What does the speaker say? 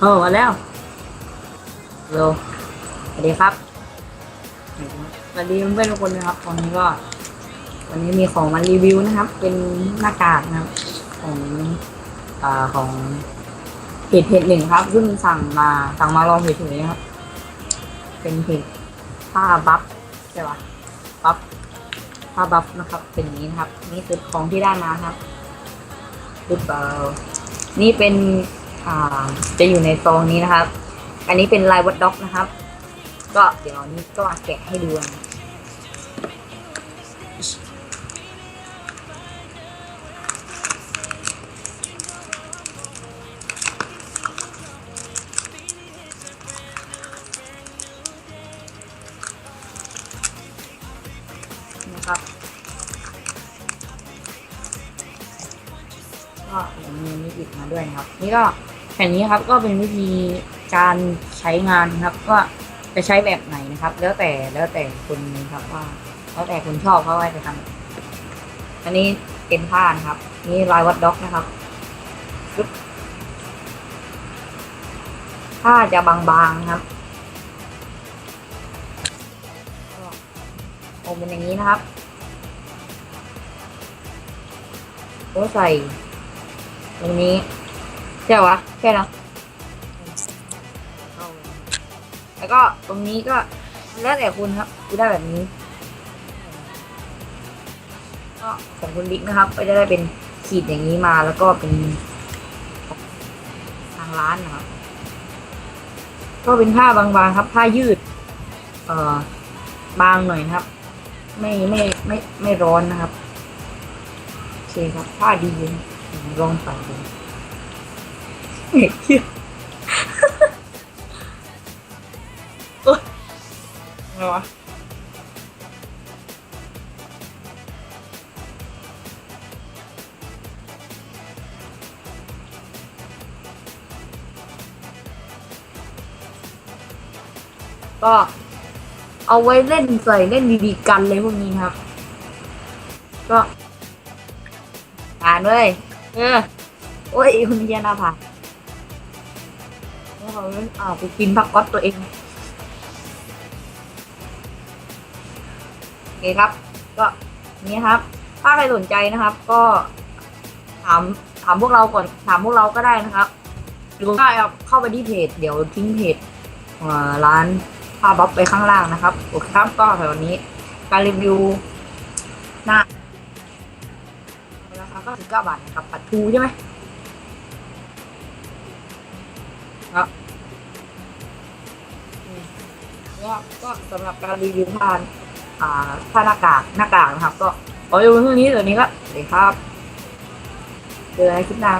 เออมาแล้วเร็วสวัสดีครับสวัสดีเพื่อนทุกคนนะครับวันนี้ก็ วันนี้มีของมารีวิวนะครับ เป็นหน้ากากนะครับ ของอ่าของเพจเพจหนึ่งครับซึ่งสั่งมาสั่งมาลองเฉยๆนะครับ เป็นเพจผ้าบัฟใช่ปะบัฟผ้าบัฟนะครับ เป็นอย่างนี้นะครับ นี่คือของที่ได้มาครับหรือเปล่านี่เป็น จะอยู่ในซองนี้นะครับ อันนี้เป็นลายวัดด็อกนะครับ ก็เดี๋ยวนี้ก็มาแกะให้ดูนะนะครับก็มีมีอีกมาด้วยนะครับ นี่ก็ แผ่นนี้ครับก็เป็นวิธีการใช้งานนะครับก็จะใช้แบบไหนนะครับ แล้วแต่แล้วแต่คนนะครับว่า แล้วแต่คนชอบเขาไว่าจะทำอันนี้เป็นผ้านะครับ นี่ลายวัดด็อกนะครับรึผ้าจะบางๆนะครับโอมเป็นอย่างนี้นะครับก็ใส่ตรงนี้ ใช่วะแค่นั้นแล้วก็ตรงนี้ก็แล้วแต่คุณครับคุณได้แบบนี้ ก็ของคุณบิ๊กนะครับ ก็จะได้เป็นขีดอย่างนี้มาแล้วก็เป็นทางร้านนะครับ ก็เป็นผ้าบางๆครับ ผ้ายืด เอ่อบางหน่อยนะครับ ไม่ไม่ไม่ไม่ร้อนนะครับโอเคครับผ้าดีเลยลองใส่ดู เฮ้ยเหี้ยโอ๊ยอะไรวะก็เอาไว้เล่นใส่เล่นดีๆกันเลยพวกนี้ครับ ก็ผ่านเลย เออ โอ้ยคุณเยียนาผ่าน แล้วเอ้าวกูกินผักก๊อตตัวเองโอเคครับ ก็นี่ครับ ถ้าใครสนใจนะครับ ก็ถามถามพวกเราก่อนถามพวกเราก็ได้นะครับหรือว่าเข้าไปที่เพจ เดี๋ยวทิ้งเพจร้านผ้าบ๊อบไปข้างล่างนะครับโอเคครับก็สำหรับวันนี้ การรีวิวหน้าราคา99บาทนะครับปัดทูใช่ไหม ครับก็ก็สำหรับการรีวิวผ้าอ่าผ้าหน้ากากหน้ากากนะครับ ก็ขออยู่เท่านี้เดี๋ยวนี้ก็สวัสดีครับเจอกันในคลิปหน้า